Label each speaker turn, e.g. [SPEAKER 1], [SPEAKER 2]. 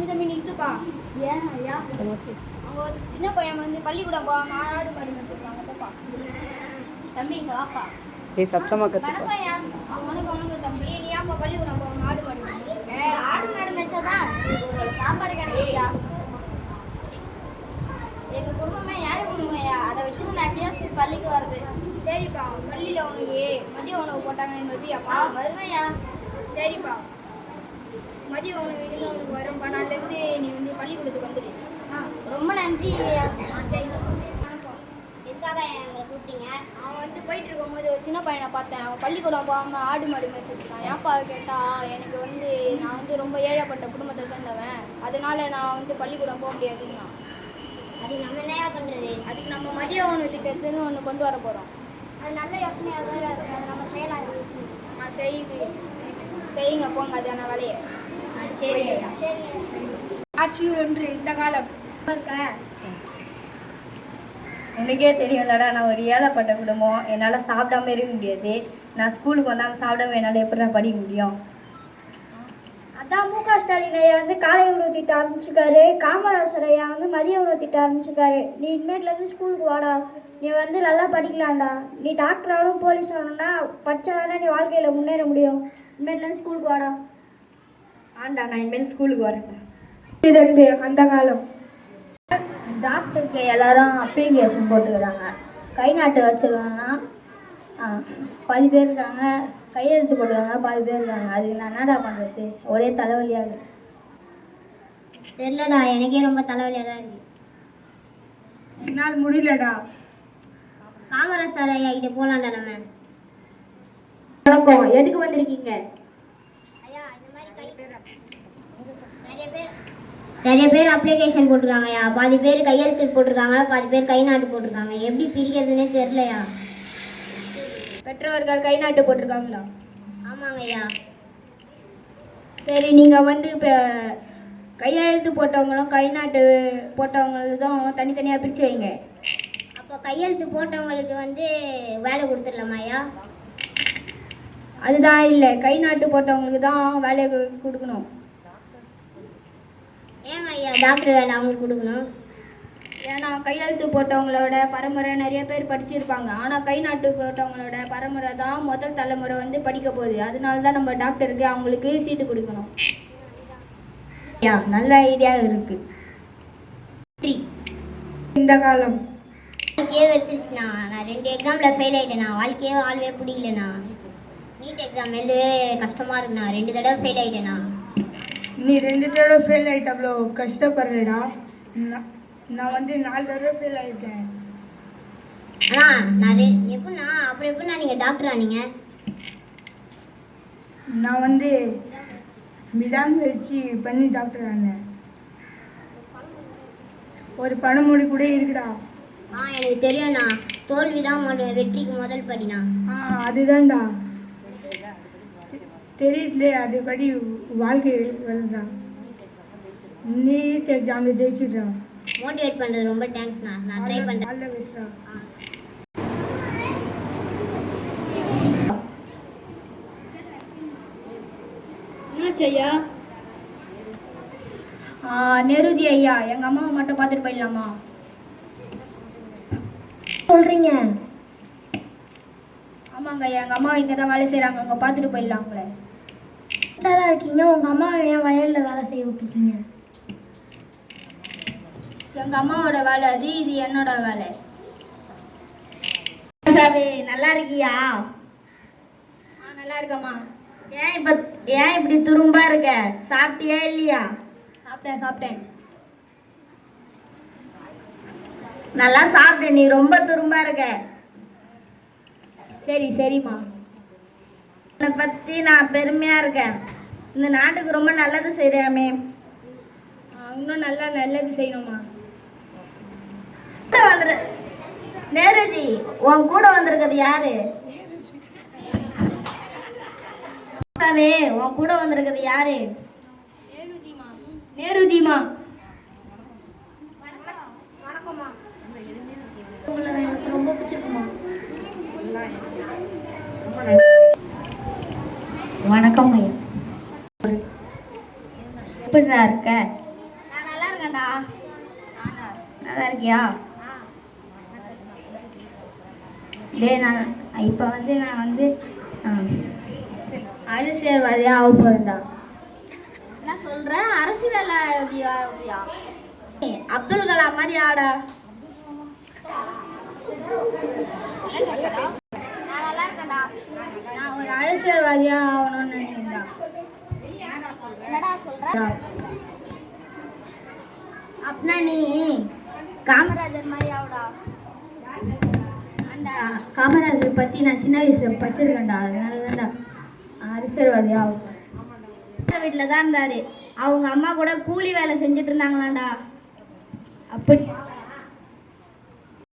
[SPEAKER 1] தம்பி தம்பி நிறுத்துப்பா ஏன் ஐயா? அவங்க ஒரு சின்ன பையன் வந்து பள்ளிக்கூடம் போகாம ஆடு மாடு வச்சிருக்காங்க. போப்பா. தம்பி இங்க வாப்பா.
[SPEAKER 2] கற்றுப்பா
[SPEAKER 1] வணக்கம் ஐயா. வணக்கம் வணக்கம் தம்பி. நீ ஏன்ப்பா பள்ளிக்கூடம் ஆடு மாடு மேய்ச்சிருக்க? ஆடு மாடு மேய்ச்சாதான் சாப்பாடு கிடைக்குதுயா எங்க குடும்பமே ஏழை குடும்பம் ஐயா? அதை வச்சு நான் எப்படியா ஸ்கூல் பள்ளிக்கு வருது சரிப்பா. பள்ளியில் உனக்கு மதிய உணவு போட்டாங்கன்னு வருவியாப்பா வருவேன்யா சரிப்பா. மதிய உணவு இனிமே உனக்கு வரும். வந்து பள்ளிக்கூடத்துக்கு வந்துடு ஆ ரொம்ப நன்றி
[SPEAKER 3] எதுக்காக எங்களை கூப்பிட்டீங்க?
[SPEAKER 1] அவன் வந்து போயிட்டு இருக்கும்போது ஒரு சின்ன பையனை பார்த்தேன். அவன் பள்ளிக்கூடம் போகாமல் ஆடு மாடு மேய்ச்சிருக்கான். ஏன்ப்பா கேட்டா எனக்கு வந்து நான் வந்து ரொம்ப ஏழைப்பட்ட குடும்பத்தை சேர்ந்தவன். அதனால நான் வந்து பள்ளிக்கூடம் போக முடியாதுன்னா.
[SPEAKER 3] அது நம்ம பண்ணுறது
[SPEAKER 1] அதுக்கு நம்ம மதிய உணவு திட்டத்துன்னு ஒன்று கொண்டு வர போகிறோம்
[SPEAKER 3] அது நல்ல யோசனையாக தான் இருக்குது அதை நம்ம செய்யலாம்.
[SPEAKER 1] ஆ செய் செய்யுங்க போங்க. அதான வேலையை?
[SPEAKER 3] சரி. சரி.
[SPEAKER 1] ஆட்சியூர் என்று இந்த காலம்.
[SPEAKER 4] உனக்கே தெரியும்லடா நான் ஒரு ஏழைப்பட்ட குடும்பம். என்னால் சாப்பிடாம இருக்க முடியாது. நான் ஸ்கூலுக்கு வந்தாலும் சாப்பிடாம என்னால் எப்படி நான் படிக்க முடியும்?
[SPEAKER 5] அதான் மு க ஸ்டாலின் ஐயா வந்து காலை உணவு திட்டம் ஆரம்பிச்சிருக்காரு. காமராசர் ஐயா வந்து மதிய உணவு திட்டம் ஆரம்பிச்சிருக்காரு. நீ இனிமேட்லேருந்து ஸ்கூலுக்கு வாடா. நீ வந்து நல்லா படிக்கலாம்டா. நீ டாக்டர் ஆகணும் போலீஸ் ஆகணும்னா படிச்சாதானே நீ வாழ்க்கையில் முன்னேற முடியும். இனிமேட்லேருந்து ஸ்கூலுக்கு வாடா.
[SPEAKER 4] ஆண்டா நான் இனிமேல் ஸ்கூலுக்கு வரேன்
[SPEAKER 5] இது அந்த காலம்.
[SPEAKER 4] டாக்டருக்கு எல்லாரும் அப்ளிகேஷன் போட்டுக்கிறாங்க. கை நாட்டு வச்சிருவாங்கன்னா பாதி பேர் இருக்காங்க. கையெழுத்து போட்டுருக்காங்க பாதி பேர் இருக்காங்க. அதுக்கு நான் என்னடா பண்ணுறது ஒரே தலைவலியாக இருக்கு.
[SPEAKER 3] தெரிலடா எனக்கே ரொம்ப தலைவலியாக தான் இருக்கு.
[SPEAKER 5] என்னால் முடியலடா.
[SPEAKER 3] காமராசர் ஐயா கிட்ட போகலாம்டா நம்ம.
[SPEAKER 5] வணக்கம். எதுக்கு வந்திருக்கீங்க
[SPEAKER 3] ஐயா இந்த மாதிரி கை நிறைய பேர் நிறைய பேர் அப்ளிகேஷன் போட்டிருக்காங்க ஐயா பாதி பேர் கையெழுத்து போட்டிருக்காங்க பாதி பேர் கை நாட்டு போட்டிருக்காங்க. எப்படி பிரிக்கிறதுனே தெரிலயா
[SPEAKER 1] பெற்றோர்கள் கை நாட்டு போட்டிருக்காங்களா?
[SPEAKER 3] ஆமாங்கய்யா.
[SPEAKER 1] சரி நீங்கள் வந்து இப்போ கையெழுத்து போட்டவங்களும் கை நாட்டு போட்டவங்களும் தான் தனித்தனியாக பிரித்து வைங்க.
[SPEAKER 3] அப்போ கையெழுத்து போட்டவங்களுக்கு வந்து வேலை கொடுத்துடலாமாயா
[SPEAKER 1] அதுதான் இல்லை. கை நாட்டு போட்டவங்களுக்கு தான் வேலையை கொடுக்கணும்.
[SPEAKER 3] டாக்டர் வேலை அவங்களுக்கு கொடுக்கணும்?
[SPEAKER 1] ஏன்னா கையெழுத்து போட்டவங்களோட பரம்பரை நிறைய பேர் படிச்சிருப்பாங்க. ஆனால் கை நாட்டு போட்டவங்களோட பரம்பரை தான் முதல் தலைமுறை வந்து படிக்க போகுது. அதனால தான் நம்ம டாக்டருக்கு அவங்களுக்கு சீட்டு கொடுக்கணும்.
[SPEAKER 4] நல்ல ஐடியா இருக்கு.
[SPEAKER 5] இந்த காலம்.
[SPEAKER 3] வாழ்க்கையே வெறுத்துச்சுண்ணா நான் ரெண்டு எக்ஸாமில் ஃபெயில் ஆகிட்டேண்ணா வாழ்க்கையே வாழ்வே பிடிக்கலண்ணா. நீட் எக்ஸாம் எழுதவே கஷ்டமாக இருக்குண்ணா. ரெண்டு தடவை ஃபெயில் ஆகிட்டேண்ணா
[SPEAKER 5] நீ ரெண்டு தடவை ஃபெயில் ஆகிட்ட அவ்வளோ கஷ்டப்படுறடா. நான் வந்து நாலு தடவை ஃபெயில் ஆகிட்டேன்
[SPEAKER 3] அண்ணா நான் எப்படிண்ணா அப்புறம் எப்படிண்ணா நீங்கள் டாக்டரா நீங்கள்
[SPEAKER 5] நான் வந்து விடாமுயற்சி பண்ணி டாக்டர் ஆனேன். ஒரு பழமொழி கூட இருக்குடா.
[SPEAKER 3] ஆ எனக்கு தெரியும்ண்ணா. தோல்வி தான் வெற்றிக்கு முதல் படிண்ணா.
[SPEAKER 5] ஆ அதுதான்டா. தெரியுதுலே அதுபடி வாழ்க்கை வருதான் நீட் எக்ஸாமில் ஜெயிச்சிடுறான்
[SPEAKER 3] மோட்டிவேட் பண்ணுறது ரொம்ப தேங்க்ஸ்ண்ணா நான் ட்ரை பண்ணுறேன்
[SPEAKER 5] நல்ல விஷயம்
[SPEAKER 1] என்னாச்சு ஐயா நெருஜி ஐயா எங்கள் அம்மாவை மட்டும் பார்த்துட்டு போயிடலாமா?
[SPEAKER 5] சொல்கிறீங்க
[SPEAKER 1] ஆமாங்க ஐயா எங்கள் அம்மா இங்கே தான் வேலை செய்கிறாங்க அங்கே பார்த்துட்டு போயிடலாம்
[SPEAKER 5] தான் இருக்கீங்க. உங்கள் அம்மா ஏன் வயலில் வேலை செய்ய விட்டுருக்கீங்க
[SPEAKER 1] எங்கள் அம்மாவோட வேலை அது இது என்னோட வேலை.
[SPEAKER 4] நல்லா இருக்கியா?
[SPEAKER 1] ஆ நல்லா இருக்கம்மா.
[SPEAKER 4] ஏன் இப்ப ஏன் இப்படி துரும்பா இருக்க? சாப்பிட்டியா இல்லையா?
[SPEAKER 1] சாப்பிட்டேன் சாப்பிட்டேன்.
[SPEAKER 4] நல்லா சாப்பிடு நீ ரொம்ப துரும்பா இருக்க.
[SPEAKER 1] சரி சரிம்மா.
[SPEAKER 4] உன்னை பத்தி நான் பெருமையா இருக்கேன். இந்த நாட்டுக்கு ரொம்ப நல்லது செய்றியாமே
[SPEAKER 1] ஆ, இன்னும் நல்லா நல்லது செய்யணுமா?
[SPEAKER 4] வந்துரு நேருஜி உன் கூட வந்திருக்கிறது யாரு? உன் கூட வந்திருக்கிறது யாரு?
[SPEAKER 1] நேருஜிமா
[SPEAKER 4] ரொம்ப பிடிச்சிருக்குமா வணக்கம். ஐயா எப்படிடா இருக்க?
[SPEAKER 1] இருக்கேன்டா.
[SPEAKER 4] நல்லா இருக்கியா? டேய் நான் இப்போ வந்து நான் வந்து அரசியல்வாதியாக ஆக போகிறேன்டா
[SPEAKER 1] என்ன சொல்ற? அரசியல் எப்படியா எப்படியா அப்துல் கலாம் மாதிரி ஆடா. நான் நல்லா இருக்கேன்டா.
[SPEAKER 4] நான் ஒரு அரசியல்வாதியாக ஆகணும்னு நினைக்கிறேன்டா.
[SPEAKER 1] என்னடா சொல்ற?
[SPEAKER 4] நீ
[SPEAKER 1] காமராஜர் மாதிரி ஆவுடா அந்த
[SPEAKER 4] காமராஜர் பற்றி நான் சின்ன வயசில் படிச்சிருக்கேன்டா. அதனால தான்டா அரசியல்வாதி ஆகும்
[SPEAKER 1] வீட்டில் தான் இருந்தாரு. அவங்க அம்மா கூட கூலி வேலை செஞ்சுட்டு இருந்தாங்களாண்டா.
[SPEAKER 4] அப்படி